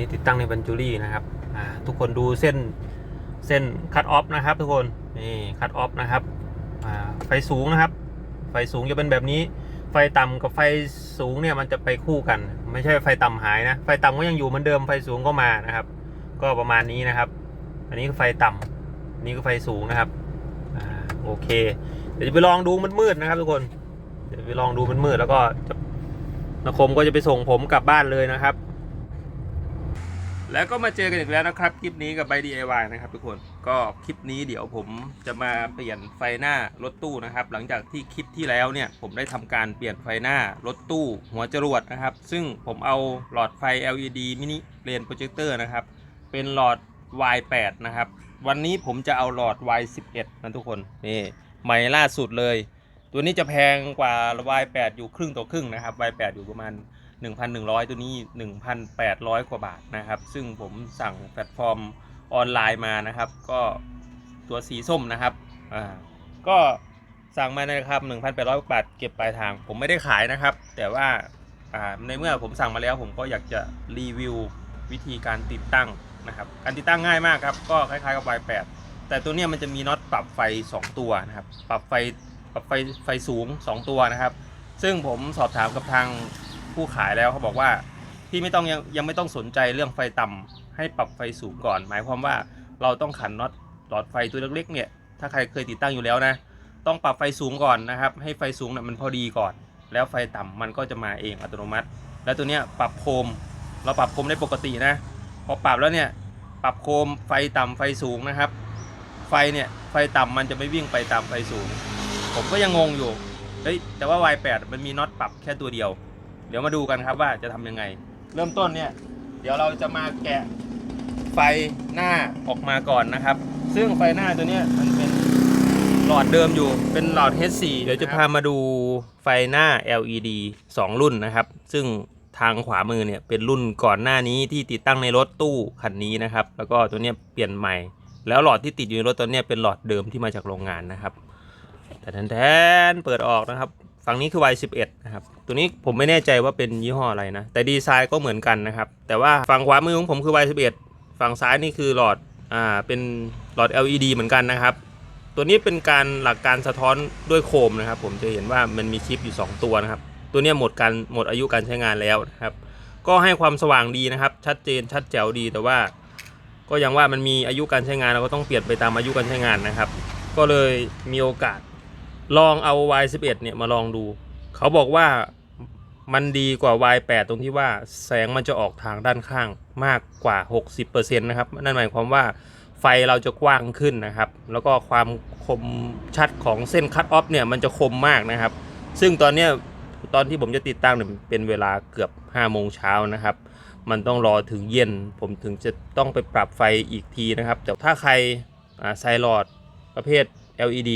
นี้ติดตั้งในบันจูรี่นะครับทุกคนดูเส้นเส้นคัตออฟนะครับ ทุกคนนี่คัตออฟนะครับไฟสูงนะครับ ไฟสูงจะเป็นแบบนี้ ไฟต่ำกับไฟสูงเนี่ยมันจะไปคู่กัน ไม่ใช่ไฟต่ำหายนะ ไฟต่ำก็ยังอยู่เหมือนเดิมไฟสูงก็มานะครับ ก็ประมาณนี้นะครับ อันนี้คือไฟต่ำนนี้คือไฟสูงนะครับอโอเค เดี๋ยวจะไปลองดูมันมืดๆนะครับ ทุกคนเดี๋ยวไปลองดูมันมืดแล้วก็จะนคมก็จะไปส่งผมกลับบ้านเลยนะครับ แล้วก็มาเจอกันอีกแล้วนะครับคลิปนี้กับ by DIY นะครับทุกคนก็คลิปนี้เดี๋ยวผมจะมาเปลี่ยนไฟหน้ารถตู้นะครับ หลังจากที่คลิปที่แล้วเนี่ยผมได้ทำการเปลี่ยนไฟหน้ารถตู้หัวจรวดนะครับ ซึ่งผมเอาหลอดไฟ LED มินิเลนโปรเจคเตอร์นะครับ เป็นหลอด Y8 นะครับ วันนี้ผมจะเอาหลอด Y11 นะทุกคนนี่ใหม่ล่าสุดเลย ตัวนี้จะแพงกว่า Y8 อยู่ครึ่งต่อครึ่งนะครับ Y8 อยู่ประมาณ 1,100 ตัวนี้ 1,800 กว่าบาทนะครับ ซึ่งผมสั่งแพลตฟอร์มออนไลน์มานะครับ ก็ตัวสีส้มนะครับอ่าก็สั่งมาในะครับ1,800 บาทเก็บปลายทาง ผมไม่ได้ขายนะครับ แต่ว่าอ่าในเมื่อผมสั่งมาแล้วผมก็อยากจะรีวิววิธีการติดตั้งนะครับ การติดตั้งง่ายมากครับ ก็คล้ายๆกับ Y8 แต่ตัวเนี้ยมันจะมีน็อตปรับไฟ 2 ตัวนะครับ ปรับไฟปรับไฟไฟสูง 2 ตัวนะครับ ซึ่งผมสอบถามกับทาง ผู้ขายแล้วเขาบอกว่าพี่ไม่ต้องยังยังไม่ต้องสนใจเรื่องไฟต่ำให้ปรับไฟสูงก่อน หมายความว่าเราต้องขันน็อตหลอดไฟตัวเล็กๆเนี่ยถ้าใครเคยติดตั้งอยู่แล้วนะ ต้องปรับไฟสูงก่อนนะครับให้ไฟสูงนะ่ะมันพอดีก่อน แล้วไฟต่ำมันก็จะมาเองอัตโนมัติ แล้วตัวเนี้ยปรับโคม เราปรับโคมได้ปกตินะ พอปรับแล้วเนี่ยปรับโคมไฟต่ำไฟสูงนะครับ ไฟเนี่ยไฟต่ำมันจะไม่วิ่งไปตามไฟสูง ผมก็ยังงงอยู่เฮ้ยแต่ว่า Y8 มันมีน็อตปรับแค่ตัวเดียว เดี๋ยวมาดูกันครับว่าจะทำยังไง เริ่มต้นเนี่ย เดี๋ยวเราจะมาแกะไฟหน้าออกมาก่อนนะครับ ซึ่งไฟหน้าตัวเนี้ยมันเป็นหลอดเดิมอยู่เป็นหลอด H4 เดี๋ยวจะพามาดูไฟหน้า LED 2 รุ่นนะครับ ซึ่งทางขวามือเนี่ยเป็นรุ่นก่อนหน้านี้ที่ติดตั้งในรถตู้คันนี้นะครับ แล้วก็ตัวเนี้ยเปลี่ยนใหม่ แล้วหลอดที่ติดอยู่ในรถตัวเนี้ยเป็นหลอดเดิมที่มาจากโรงงานนะครับแต่แทนแทนเปิดออกนะครับ ฝั่งนี้คือ Y11 นะครับ ตัวนี้ผมไม่แน่ใจว่าเป็นยี่ห้ออะไรนะ แต่ดีไซน์ก็เหมือนกันนะครับ แต่ว่าฝั่งขวามือของผมคือ Y11 ฝั่งซ้ายนี่คือหลอด อ่า เป็นหลอด LED เหมือนกันนะครับ ตัวนี้เป็นการหลักการสะท้อนด้วยโคมนะครับ ผมจะเห็นว่ามันมีชิปอยู่ 2 ตัวนะครับ ตัวนี้หมดการหมดอายุการใช้งานแล้วนะครับ ก็ให้ความสว่างดีนะครับ ชัดเจนชัดแจ๋วดี แต่ว่า ก็ยังว่ามันมีอายุการใช้งานเราก็ต้องเปลี่ยนไปตามอายุการใช้งานนะครับ ก็เลยมีโอกาส ลองเอา Y11 เนี่ยมาลองดู เขาบอกว่ามันดีกว่า Y8 ตรงที่ว่าแสงมันจะออกทางด้านข้างมากกว่า 60%นะครับ นั่นหมายความว่าไฟเราจะกว้างขึ้นนะครับ แล้วก็ความคมชัดของเส้นคัตออฟเนี่ยมันจะคมมากนะครับ ซึ่งตอนเนี้ยตอนที่ผมจะติดตั้งเนี่ยเป็นเวลาเกือบ5โมงเช้านะครับ มันต้องรอถึงเย็น ผมถึงจะต้องไปปรับไฟอีกทีนะครับ แต่ถ้าใครอ่าใส่หลอดประเภท LED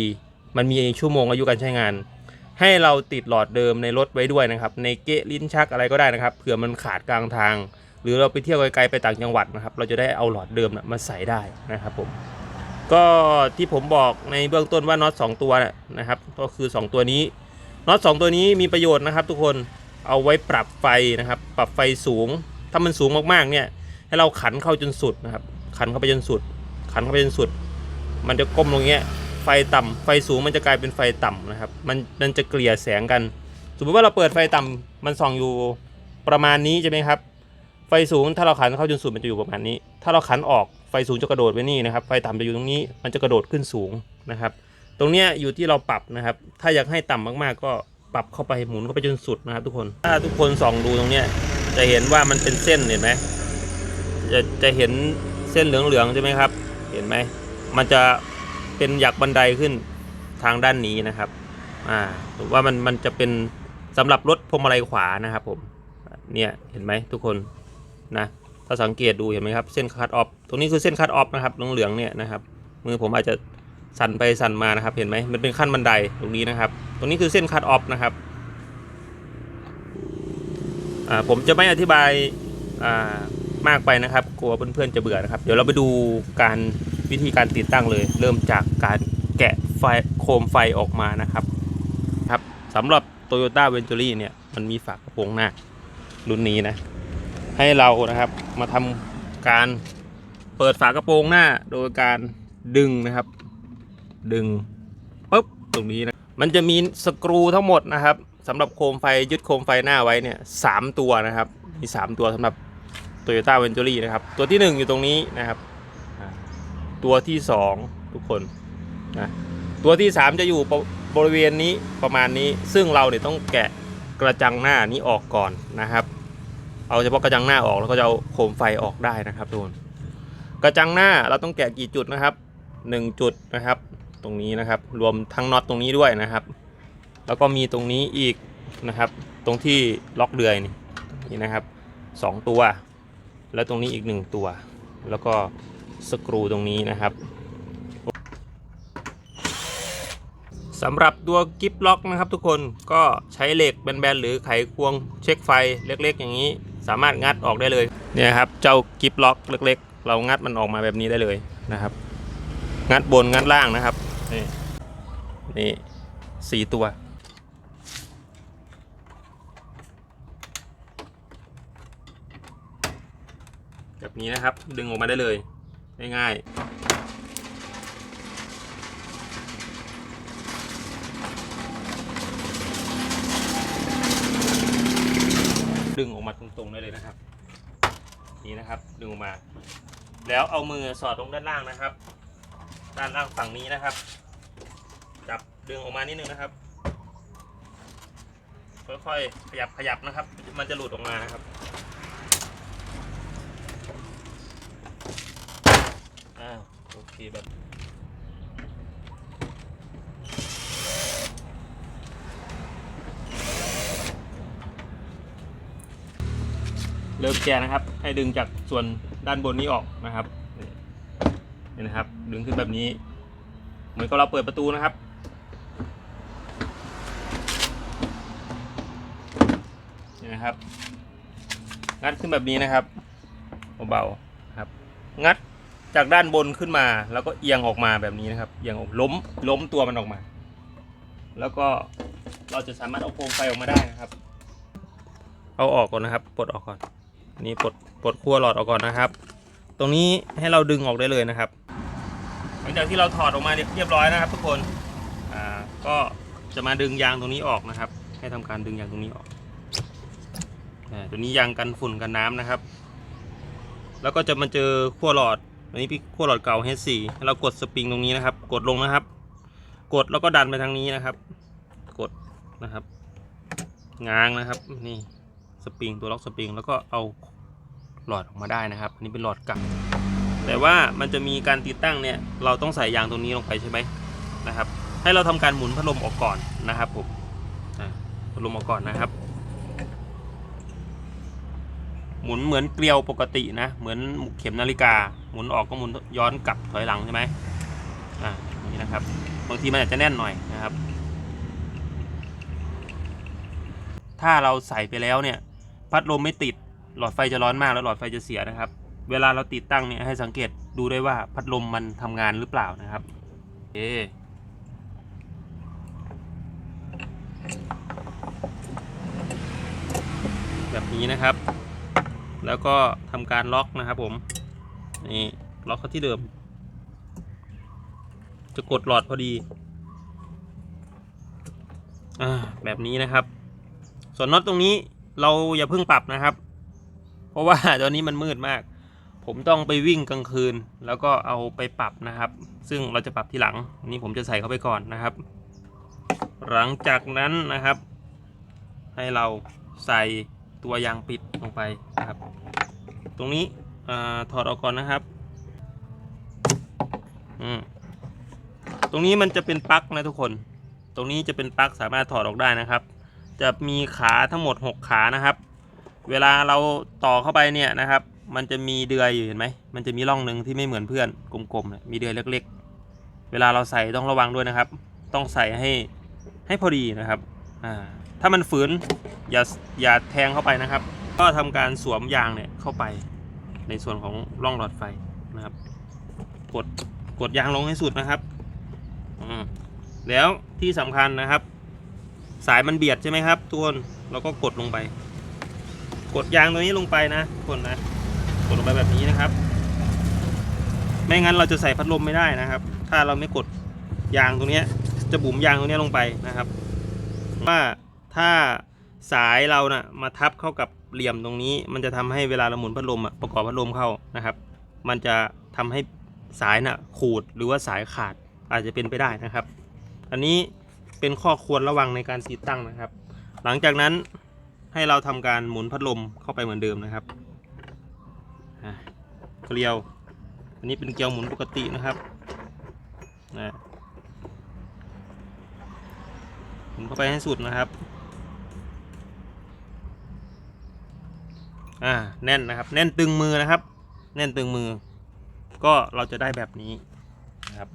มันมีชั่วโมงอายุการใช้งาน ให้เราติดหลอดเดิมในรถไว้ด้วยนะครับ ในเกะลิ้นชักอะไรก็ได้นะครับเผื่อมันขาดกลางทาง หรือเราไปเที่ยวไกลๆไปต่างจังหวัดนะครับ เราจะได้เอาหลอดเดิมนะมาใส่ได้นะครับผมก็ที่ผมบอกในเบื้องต้นว่าน็อต2ตัวนะนะครับ ก็คือ 2 ตัวนี้น็อต2ตัวนี้มีประโยชน์นะครับ ทุกคนเอาไว้ปรับไฟนะครับ ปรับไฟสูง ถ้ามันสูงมากๆเนี่ยให้เราขันเข้าจนสุดนะครับ ขันเข้าไปจนสุด ขันเข้าไปจนสุด มันจะก้มลงเงี้ย ไฟต่ำไฟสูงมันจะกลายเป็นไฟต่ำนะครับ มันมันจะเกลี่ยแสงกัน สมมติว่าเราเปิดไฟต่ำมันส่องอยู่ประมาณนี้ใช่ไหมครับ ไฟสูงถ้าเราขันเข้าจนสุดมันจะอยู่ประมาณนี้ ถ้าเราขันออกไฟสูงจะกระโดดไปนี่นะครับ ไฟต่ำจะอยู่ตรงนี้ มันจะกระโดดขึ้นสูงนะครับ ตรงเนี้ยอยู่ที่เราปรับนะครับ ถ้าอยากให้ต่ำมากๆ ก็ปรับเข้าไปหมุนเข้าไปจนสุดนะครับ ทุกคน ถ้าทุกคนส่องดูตรงเนี้ยจะเห็นว่ามันเป็นเส้นเห็นไหมจะจะเห็นเส้นเหลืองๆใช่ไหมครับ เห็นไหม มันจะ เป็นหยักบันไดขึ้นทางด้านนี้นะครับ อ่าหรือว่ามันมันจะเป็นสำหรับรถพวงมาลัยขวานะครับผม เนี่ยเห็นไหมทุกคนนะถ้าสังเกตดูเห็นไหมครับเส้นคัตออฟตรงนี้คือเส้นคัตออฟนะครับเหลืองๆเนี่ยนะครับ มือผมอาจจะสั่นไปสั่นมานะครับเห็นไหมมันเป็นขั้นบันไดตรงนี้นะครับ ตรงนี้คือเส้นคัตออฟนะครับอ่าผมจะไม่อธิบายอ่ามากไปนะครับ กลัวเพื่อนๆจะเบื่อนะครับ เดี๋ยวเราไปดูการ วิธีการติดตั้งเลย เริ่มจากการแกะไฟโคมไฟออกมานะครับครับสำหรับ Toyota Venturi เนี่ยมันมีฝากระโปรงหน้ารุ่นนี้นะ ให้เรานะครับมาทำการเปิดฝากระโปรงหน้าโดยการดึงนะครับ ดึงปุ๊บตรงนี้นะมันจะมีสกรูทั้งหมดนะครับสำหรับโคมไฟยึดโคมไฟหน้าไว้เนี่ยสามตัวนะครับ มีสามตัวสำหรับ Toyota v e n t u r y นะครับ ตัวที่หนึ่งอยู่ตรงนี้นะครับ ตัวที่สองทุกคนนะตัวที่สามจะอยู่บริเวณนี้ประมาณนี้ ซึ่งเราเนี่ยต้องแกะกระจังหน้านี้ออกก่อนนะครับ เอาเฉพาะกระจังหน้าออกแล้วก็จะเอาโคมไฟออกได้นะครับทุกคนกระจังหน้าเราต้องแกะกี่จุดนะครับหนึ่งจุดนะครับ ตรงนี้นะครับ รวมทั้งน็อตตรงนี้ด้วยนะครับ แล้วก็มีตรงนี้อีกนะครับ ตรงที่ล็อกเดือยนี่นี่นะครับสองตัว แล้วตรงนี้อีกหนึ่งตัว แล้วก็ สกรูตรงนี้นะครับสำหรับตัวกิฟล็อกนะครับทุกคนก็ใช้เหล็กแบนๆหรือไขควงเช็คไฟเล็กๆ อย่างนี้ สามารถงัดออกได้เลยเนี่ยครับเจ้ากิฟล็อกเล็ก ๆ เรางัดมันออกมาแบบนี้ได้เลยนะครับ งัดบนงัดล่างนะครับนี่นี่สี่ตัวแบบนี้นะครับดึงออกมาได้เลย ง่ายๆ ดึงออกมาตรงๆได้เลยนะครับ นี่นะครับดึงออกมา แล้วเอามือสอดลงด้านล่างนะครับ ด้านล่างฝั่งนี้นะครับ จับดึงออกมานิดนึงนะครับ ค่อยๆขยับขยับนะครับ มันจะหลุดออกมานะครับ อ้าวโอเคแบบเริ่มแกะนะครับ ให้ดึงจากส่วนด้านบนนี้ออกนะครับนี่นะครับ ดึงขึ้นแบบนี้ เหมือนกับเราเปิดประตูนะครับ นี่นะครับ งัดขึ้นแบบนี้นะครับเบาๆครับ งัด จากด้านบนขึ้นมา แล้วก็เอียงออกมาแบบนี้นะครับ เอียงออกล้มล้มตัวมันออกมา แล้วก็เราจะสามารถเอาโคมไฟออกมาได้นะครับ เอาออกก่อนนะครับ ปลดออกก่อนอันนี่ปลดปลดขั้วหลอดออกก่อนนะครับ ตรงนี้ให้เราดึงออกได้เลยนะครับ หลังจากที่เราถอดออกมาเรียบร้อยนะครับ ทุกคน อ่า ก็จะมาดึงยางตรงนี้ออกนะครับ ให้ทำการดึงยางตรงนี้ออกอ่าตัวนี้ยางกันฝุ่นกันน้ำนะครับ แล้วก็จะมาเจอขั้วหลอด อันนี้พี่ขั้วหลอดเก่า H4 เรากดสปริงตรงนี้นะครับ กดลงนะครับ กดแล้วก็ดันไปทางนี้นะครับ กดนะครับ ง้างนะครับ นี่สปริงตัวล็อกสปริงแล้วก็เอาหลอดออกมาได้นะครับ อันนี้เป็นหลอดเก่าแต่ว่ามันจะมีการติดตั้งเนี่ยเราต้องใส่ยางตรงนี้ลงไปใช่ไหมนะครับ ให้เราทำการหมุนพัดลมออกก่อนนะครับผมพัดลมออกก่อนนะครับ หมุนเหมือนเกลียวปกตินะ เหมือนเข็มนาฬิกา หมุนออกก็หมุนย้อนกลับถอยหลังใช่ไหมอ่านี่นะครับ บางทีมันอาจจะแน่นหน่อยนะครับ ถ้าเราใส่ไปแล้วเนี่ย พัดลมไม่ติด หลอดไฟจะร้อนมากแล้วหลอดไฟจะเสียนะครับ เวลาเราติดตั้งเนี่ยให้สังเกตดูด้วยว่าพัดลมมันทำงานหรือเปล่านะครับโอเคแบบนี้นะครับ แล้วก็ทำการล็อกนะครับผม นี่ล็อกเข้าที่เดิม จะกดหลอดพอดี อ่า แบบนี้นะครับ ส่วนน็อตตรงนี้เราอย่าเพิ่งปรับนะครับ เพราะว่าตอนนี้มันมืดมาก ผมต้องไปวิ่งกลางคืน แล้วก็เอาไปปรับนะครับ ซึ่งเราจะปรับทีหลังนนี้ผมจะใส่เข้าไปก่อนนะครับ หลังจากนั้นนะครับ ให้เราใส่ตัวยางปิดลงไปนะครับ ตรงนี้ อถอดออกก่อนนะครับอืมตรงนี้มันจะเป็นปลั๊กนะทุกคน ตรงนี้จะเป็นปลั๊กสามารถถอดออกได้นะครับ จะมีขาทั้งหมด 6 ขานะครับ เวลาเราต่อเข้าไปเนี่ยนะครับ มันจะมีเดือยอยู่เห็นไหมมันจะมีร่องหนึ่งที่ไม่เหมือนเพื่อนกลมๆมีเดือยเล็ก ๆ เวลาเราใส่ต้องระวังด้วยนะครับ ต้องใส่ให้ให้พอดีนะครับถ้ามันฝืนอย่าอย่าแทงเข้าไปนะครับ ก็ทำการสวมยางเนี่ยเข้าไป ในส่วนของร่องหลอดไฟนะครับ กดกดยางลงให้สุดนะครับแล้วที่สำคัญนะครับ สายมันเบียดใช่ไหมครับทุกคนเราก็กดลงไป กดยางตัวนี้ลงไปนะกคนนะกดลงไปแบบนี้นะครับ ไม่งั้นเราจะใส่พัดลมไม่ได้นะครับ ถ้าเราไม่กดยางตรงนี้จะบุ๋มยางตรงนี้ลงไปนะครับ ว่าถ้า สายเรานะ่ะมาทับเข้ากับเหลี่ยมตรงนี้ มันจะทำให้เวลาเราหมุนพัดลมอะประกอบพัดลมเข้านะครับ มันจะทำให้สายน่ะขูดหรือว่าสายขาดอาจจะเป็นไปได้นะครับ อันนี้เป็นข้อควรระวังในการติดตั้งนะครับ หลังจากนั้นให้เราทำการหมุนพัดลมเข้าไปเหมือนเดิมนะครับเกลียว อันนี้เป็นเกลียวหมุนปกตินะครับนะหมุนเข้าไปให้สุดนะครับ อ่าแน่นนะครับ แน่นตึงมือนะครับ แน่นตึงมือ ก็เราจะได้แบบนี้นะครับ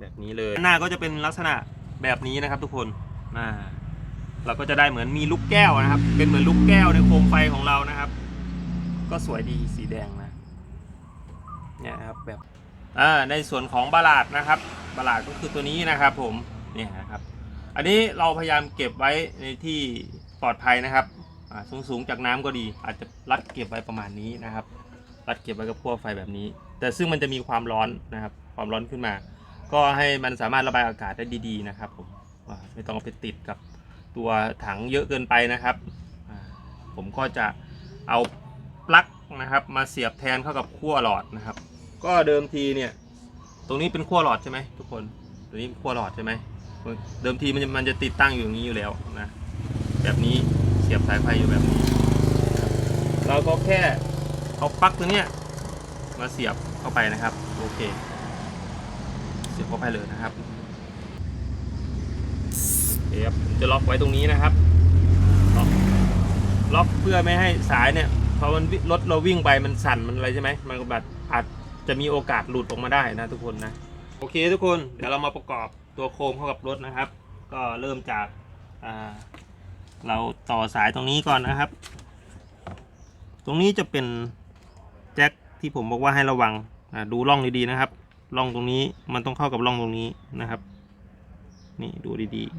แบบนี้เลยหน้าก็จะเป็นลักษณะแบบนี้นะครับ ทุกคนอ่าเราก็จะได้เหมือนมีลูกแก้วนะครับ เป็นเหมือนลูกแก้วในโคมไฟของเรานะครับ ก็สวยดีสีแดงนะเนี่ยนะครับแบบอ่าในส่วนของบาลาดนะครับบาลาดก็คือตัวนี้นะครับ ผมเนี่ยนะครับ อันนี้เราพยายามเก็บไว้ในที่ปลอดภัยนะครับ อ่าสูงจากน้ำก็ดี อาจจะรัดเก็บไว้ประมาณนี้นะครับ รัดเก็บไว้กับขั้วไฟแบบนี้ แต่ซึ่งมันจะมีความร้อนนะครับ ความร้อนขึ้นมา ก็ให้มันสามารถระบายอากาศได้ดีๆนะครับผมไม่ต้องไปติดกับตัวถังเยอะเกินไปนะครับผมก็จะเอาปลั๊กนะครับ มาเสียบแทนเข้ากับขั้วหลอดนะครับ ก็เดิมทีเนี่ย ตรงนี้เป็นขั้วหลอดใช่ไหมทุกคนตัวนี้ขั้วหลอดใช่ไหมเดิมทีมันจะมันจะติดตั้งอยู่อย่างนี้อยู่แล้วนะแบบนี้ เสียบสายไฟอยู่แบบนี้ เราก็แค่เอาปลั๊กตัวเนี้ยมาเสียบเข้าไปนะครับ โอเค เสียบเข้าไปเลยนะครับเคครับผมจะล็อกไว้ตรงนี้นะครับ ล็อกล็อกเพื่อไม่ให้สายเนี่ยพอมันรถเราวิ่งไปมันสั่นมันอะไรใช่ไหมมันก็แบบอาจจะมีโอกาสหลุดออกมาได้นะทุกคนนะ โอเคทุกคนเดี๋ยวเรามาประกอบตัวโคมเข้ากับรถนะครับ ก็เริ่มจากอ่า เราต่อสายตรงนี้ก่อนนะครับ ตรงนี้จะเป็นแจ็คที่ผมบอกว่าให้ระวังดูร่องดีๆนะครับร่องตรงนี้มันต้องเข้ากับร่องตรงนี้นะครับ นี่ดูดีๆ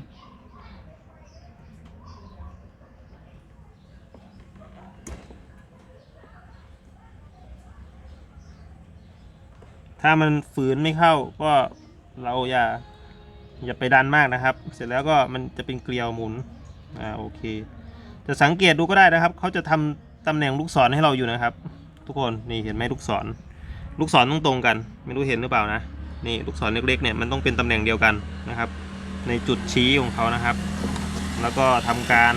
ถ้ามันฝืนไม่เข้าก็เราอย่าอย่าไปดันมากนะครับ เสร็จแล้วก็มันจะเป็นเกลียวหมุน อ่าโอเค จะสังเกตดูก็ได้นะครับ เขาจะทำตำแหน่งลูกศรให้เราอยู่นะครับ ทุกคนนี่เห็นไหมลูกศร ลูกศรต้องตรงกัน ไม่รู้เห็นหรือเปล่านะนี่ลูกศรเล็กๆเนี่ยมันต้องเป็นตำแหน่งเดียวกันนะครับ ในจุดชี้ของเขานะครับ แล้วก็ทำการ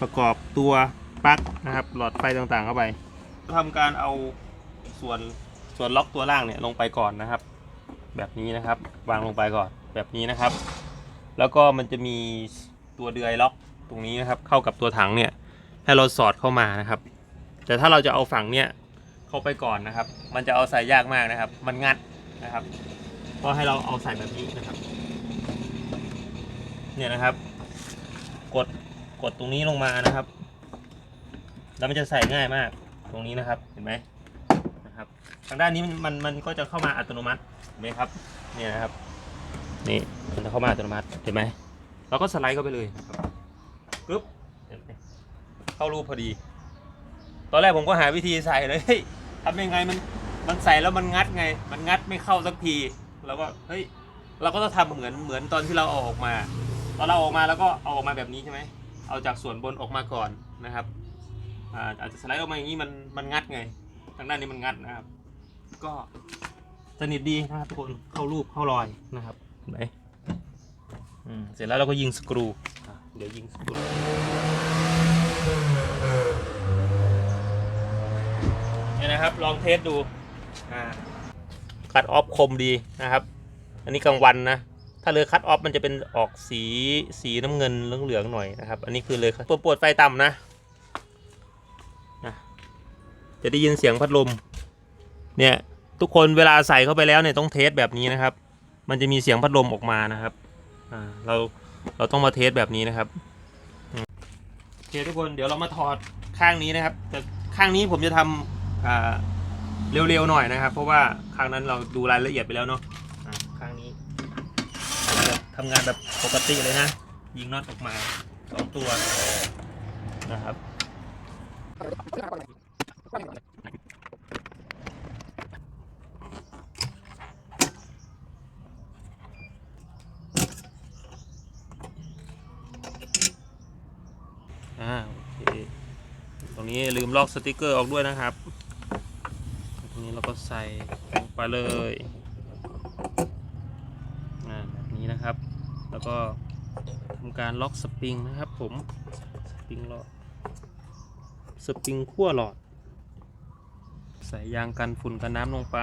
ประกอบตัวปลั๊กนะครับ หลอดไฟต่างๆเข้าไปทำการเอาส่วนส่วนล็อกตัวล่างเนี่ยลงไปก่อนนะครับ แบบนี้นะครับ วางลงไปก่อนแบบนี้นะครับ แล้วก็มันจะมีตัวเดือยล็อกตรงนี้นะครับ เข้ากับตัวถังเนี่ย ให้เราสอดเข้ามานะครับ แต่ถ้าเราจะเอาฝั่งเนี่ยเข้าไปก่อนนะครับ มันจะเอาใส่ยากมากนะครับ มันงัดนะครับ ก็ให้เราเอาใส่แบบนี้นะครับ เนี่ยนะครับ กดกดตรงนี้ลงมานะครับ แล้วมันจะใส่ง่ายมากตรงนี้นะครับ เห็นไหมนะครับ ทางด้านนี้มันมันมันก็จะเข้ามาอัตโนมัติเห็นไหมครับ เนี่ยนะครับ นี่มันจะเข้ามาอัตโนมัติเห็นไหมเราก็สไลด์เข้าไปเลยปึ๊บเข้ารูปพอดี ตอนแรกผมก็หาวิธีใส่เลยเฮ้ยทำยังไงมันมันใส่แล้วมันงัดไง มันงัดไม่เข้าสักทีแล้วก็เฮ้ยเราก็ต้องทำเหมือนเหมือนตอนที่เราเอาออกมาตอนเราออกมาแล้วก็เอาออกมาแบบนี้ใช่ไหมเอาจากส่วนบนออกมาก่อนนะครับอ่าอาจจะสไลด์ออกมาอย่างนี้มันมันงัดไง ทางด้านนี้มันงัดนะครับ ก็สนิทดีนะครับทุกคนเข้ารูปเข้ารอยนะครับ เห็นไหมอืมเสร็จแล้วเราก็ยิงสกรูอะเดี๋ยวยิงสกรูเนี่ยนะครับลองเทสดูอ่าคัดออฟคมดีนะครับ อันนี้กลางวันนะถ้าเลยคัดออฟมันจะเป็นออกสีสีน้ำเงินเหลืองๆหน่อยนะครับ อันนี้คือเลยปวดปวดไฟต่ำนะนะ จะได้ยินเสียงพัดลม เนี่ย ทุกคนเวลาใส่เข้าไปแล้วเนี่ยต้องเทสแบบนี้นะครับ มันจะมีเสียงพัดลมออกมานะครับเราเราต้องมาเทสแบบนี้นะครับโอเคทุกคนเดี๋ยวเรามาถอดข้างนี้นะครับ แต่ข้างนี้ผมจะทำเร็วๆหน่อยนะครับ เพราะว่าข้างนั้นเราดูรายละเอียดไปแล้วเนาะข้างนี้ทำงานแบบปกติเลยนะ ยิงน็อตออกมาสองตัวนะครับ อ่าโอเค ต รงนี้ลืมลอกสติกเกอร์ออกด้วยนะครับตรงนี้เราก็ใส่ลงไปเลยแบบนี้นะครับ แล้วก็ทำการล็อกสปริงนะครับ ผมสปริงล็อกสปริงขั้วหลอด ใส่ยางกันฝุ่นกันน้ำลงไป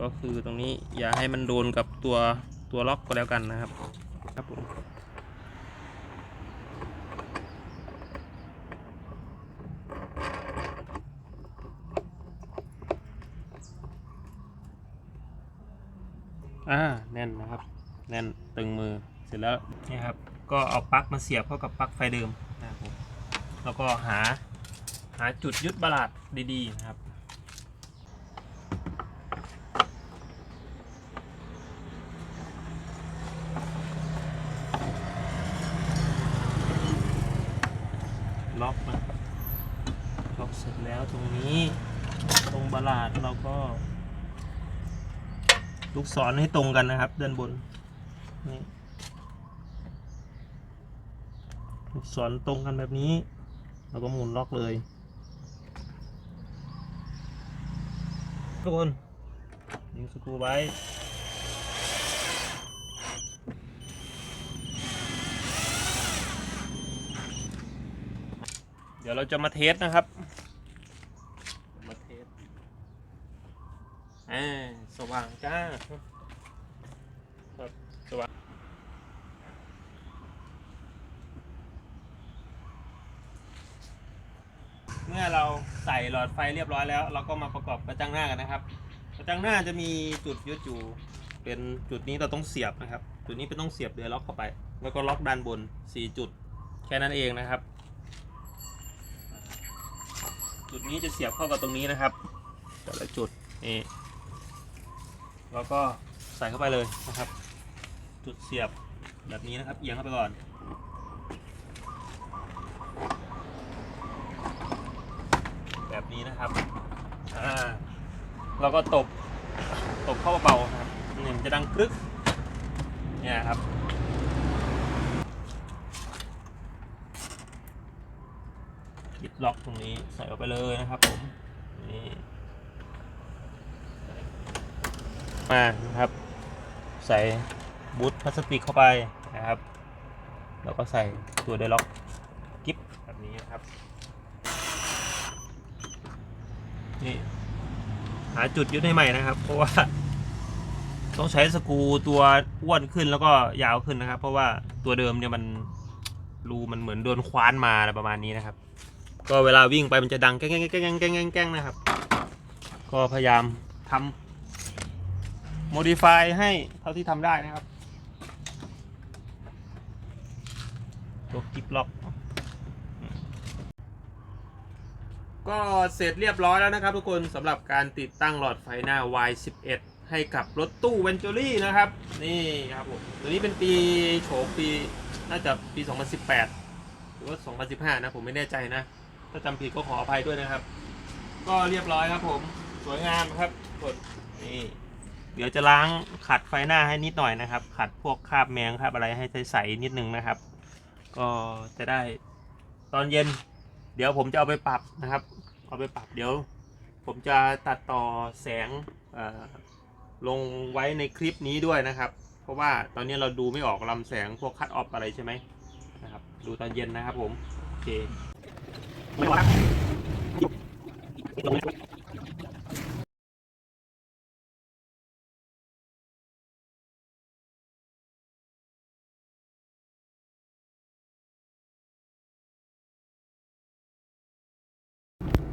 ก็คือตรงนี้อย่าให้มันโดนกับตัวตัวล็อกก็แล้วกันนะครับ ครับผม อ่าแน่นนะครับ แน่นตึงมือเสร็จแล้วนี่ครับ ก็เอาปลั๊กมาเสียบเข้ากับปลั๊กไฟเดิมนะครับแล้วก็หาหาจุดยึดบลาดดีๆนะครับ ล็อกนะล็อกเสร็จแล้วตรงนี้ ตรงบลาดเราก็ ลู กศรให้ตรงกันนะครับ ด้านบนนี่ลูกศรตรงกันแบบนี้ เราก็หมุนล็อกเลยทุกคนยิงสกูไว้เดี๋ยวเราจะมาเทสนะครับ มาเทส อ่าสว่างจ้าครับสว่างเมื่อเราใส่หลอดไฟเรียบร้อยแล้ว เราก็มาประกอบกระจังหน้ากันนะครับ กระจังหน้าจะมีจุดยึดอยู่เป็นจุดนี้เราต้องเสียบนะครับ จุดนี้เป็นต้องเสียบเดือยล็อกเข้าไป แล้วก็ล็อกด้านบน 4 จุด แค่นั้นเองนะครับ จุดนี้จะเสียบเข้ากับตรงนี้นะครับ แต่ละจุดนี่ แล้วก็ใส่เข้าไปเลยนะครับ จุดเสียบแบบนี้นะครับ เอียงเข้าไปก่อน แบบนี้นะครับอ่าเราก็ตบตบเข้าเบาๆนะครับนี่มันจะดังกรึกเนี่ยครับปิดล็อกตรงนี้ใส่เข้าไปเลยนะครับผมนี่ มานะครับ ใส่บูทพลาสติกเข้าไปนะครับ แล้วก็ใส่ตัวเดล็อกกิฟแบบนี้นะครับนี่หาจุดยึดให้ใหม่นะครับ เพราะว่าต้องใช้สกรูตัวอ้วนขึ้นแล้วก็ยาวขึ้นนะครับ เพราะว่าตัวเดิมเนี่ยมันรูมันเหมือนโดนคว้านมาอะไรประมาณนี้นะครับ ก็เวลาวิ่งไปมันจะดังแก้งแก้งแก้งแก้งแก้งแก้งนะครับ ก็พยายามทำ modify ให้เท่าที่ทำได้นะครับ ตัวกิฟล็อก ก็เสร็จเรียบร้อยแล้วนะครับทุกคนสำหรับการติดตั้งหลอดไฟหน้า Y11 ให้กับรถตู้ v e n t u r y นะครับ นี่ครับผมตัวนี้เป็นปีโฉมปีน่าจะปี 2018 หรือว่า 2015 นะ ผมไม่แน่ใจนะ ถ้าจำผิดก็ขออภัยด้วยนะครับ ก็เรียบร้อยครับผม สวยงามครับทุกคนนี่ เดี๋ยวจะล้างขัดไฟหน้าให้นิดหน่อยนะครับ ขัดพวกคราบแมงคราบอะไรให้ใสๆนิดนึงนะครับ ก็จะได้ตอนเย็น เดี๋ยวผมจะเอาไปปรับนะครับ เอาไปปรับเดี๋ยว ผมจะตัดต่อแสงลงไว้ในคลิปนี้ด้วยนะครับ เพราะว่าตอนนี้เราดูไม่ออกลำแสงพวกคัดออฟอะไรใช่ไหมนะครับ ดูตอนเย็นนะครับผม โอเค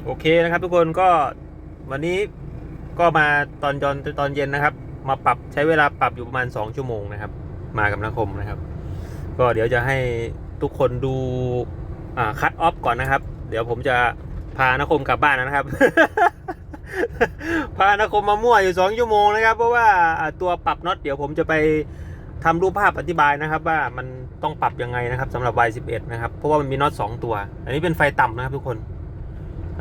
โอเคนะครับ ทุกคนก็วันนี้ก็มาตอนตอนตอนเย็นนะครับ มาปรับใช้เวลาปรับอยู่ประมาณ 2 ชั่วโมงนะครับ มากับนักคมนะครับ ก็เดี๋ยวจะให้ทุกคนดูอ่าคัดออฟก่อนนะครับ เดี๋ยวผมจะพานักคมกลับบ้านนะครับ พานักคมมามั่วอยู่ 2 ชั่วโมงนะครับ เพราะว่าตัวปรับน็อตเดี๋ยวผมจะไปทำรูปภาพอธิบายนะครับ ว่ามันต้องปรับยังไงนะครับสำหรับ Y11 นะครับเพราะว่ามันมีน็อต2ตัว อันนี้เป็นไฟต่ำนะครับทุกคน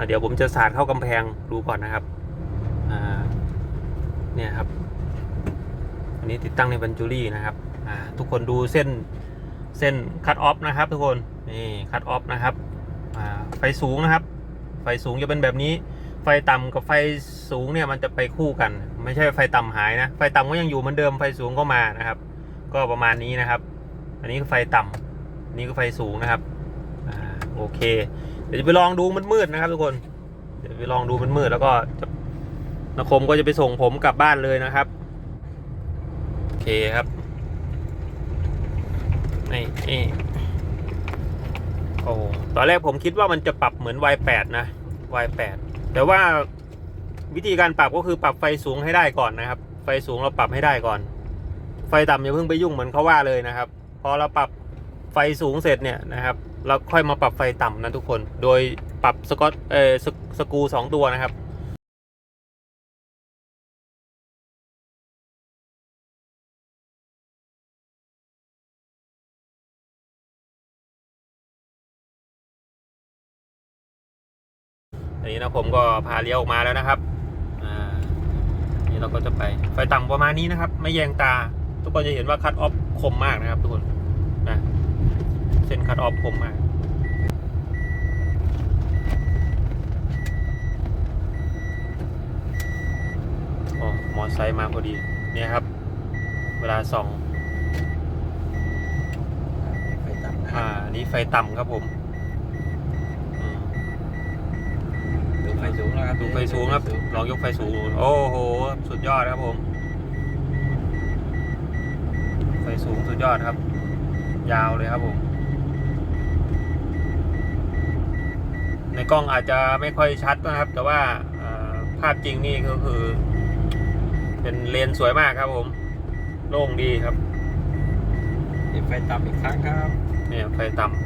เดี๋ยวผมจะสาดเข้ากำแพงดูก่อนนะครับเนี่ยครับ อันนี้ติดตั้งในบันจูรี่นะครับทุกคนดูเส้นเส้นคัตออฟนะครับ ทุกคนนี่คัตออฟนะครับไฟสูงนะครับ ไฟสูงจะเป็นแบบนี้ ไฟต่ำกับไฟสูงเนี่ยมันจะไปคู่กัน ไม่ใช่ไฟต่ำหายนะ ไฟต่ำก็ยังอยู่เหมือนเดิมไฟสูงก็มานะครับ ก็ประมาณนี้นะครับ อันนี้คือไฟต่ำอันนี้คือไฟสูงนะครับอโอเค เดี๋ยวจะไปลองดูมันมืดๆนะครับทุกคน เดี๋ยวไปลองดูมันมืดแล้วก็นคมก็จะไปส่งผมกลับบ้านเลยนะครับ โอเคครับนี่นี่โอ้ตอนแรกผมคิดว่ามันจะปรับเหมือน Y8 นะ Y8 แต่ว่าวิธีการปรับก็คือปรับไฟสูงให้ได้ก่อนนะครับ ไฟสูงเราปรับให้ได้ก่อน ไฟต่ำอย่าเพิ่งไปยุ่งเหมือนเขาว่าเลยนะครับ พอเราปรับไฟสูงเสร็จเนี่ยนะครับ เราค่อยมาปรับไฟต่ำนะทุกคน โดยปรับสกอตเออสกสกรูสองตัวนะครับอันนี้นะผมก็พาเลี้ยวออกมาแล้วนะครับ อ่า นี่เราก็จะไปไฟต่ำประมาณนี้นะครับ ไม่แยงตา ทุกคนจะเห็นว่าคัตออฟคมมากนะครับทุกคน นะ ส้นคัตออฟคมมากโอ้มอไซค์มาพอดี เนี่ยครับ เวลาส่องไฟต่ำนะคอ่ารับอันนี้ไฟต่ำครับผมอืมดูไฟสูงแล้วครับดูไฟสูงครับ ลองยกไฟสูงดูโอ้โห สุดยอดครับผม ไฟสูงสุดยอดครับ ยาวเลยครับผม ในกล้องอาจจะไม่ค่อยชัดนะครับ แต่ว่าอ่าภาพจริงนี่ก็คือ เป็นเลนส์สวยมากครับผม โล่งดีครับมีไฟต่ำอีกครั้งครับเนี่ยไฟต่ำ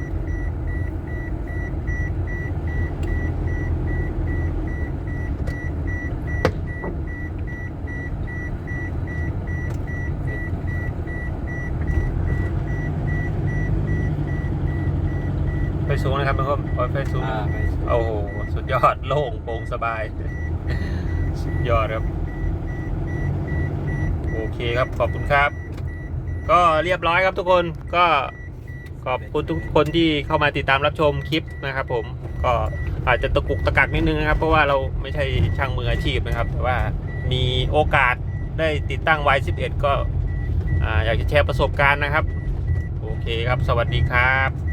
ไฟสูงนะครับ มันก็ไฟสูงอ่าไฟสูง โอ้โหสุดยอดโล่งโปร่งสบาย สุดยอดครับ โอเคครับขอบคุณครับ ก็เรียบร้อยครับทุกคนก็ขอบคุณทุกคนที่เข้ามาติดตามรับชมคลิปนะครับ ผมก็อาจจะตะกุกตะกักนิดนึงนะครับ เพราะว่าเราไม่ใช่ช่างมืออาชีพนะครับ แต่ว่ามีโอกาสได้ติดตั้ง Y11 ก็อ่าอยากจะแชร์ประสบการณ์นะครับ โอเคครับ สวัสดีครับ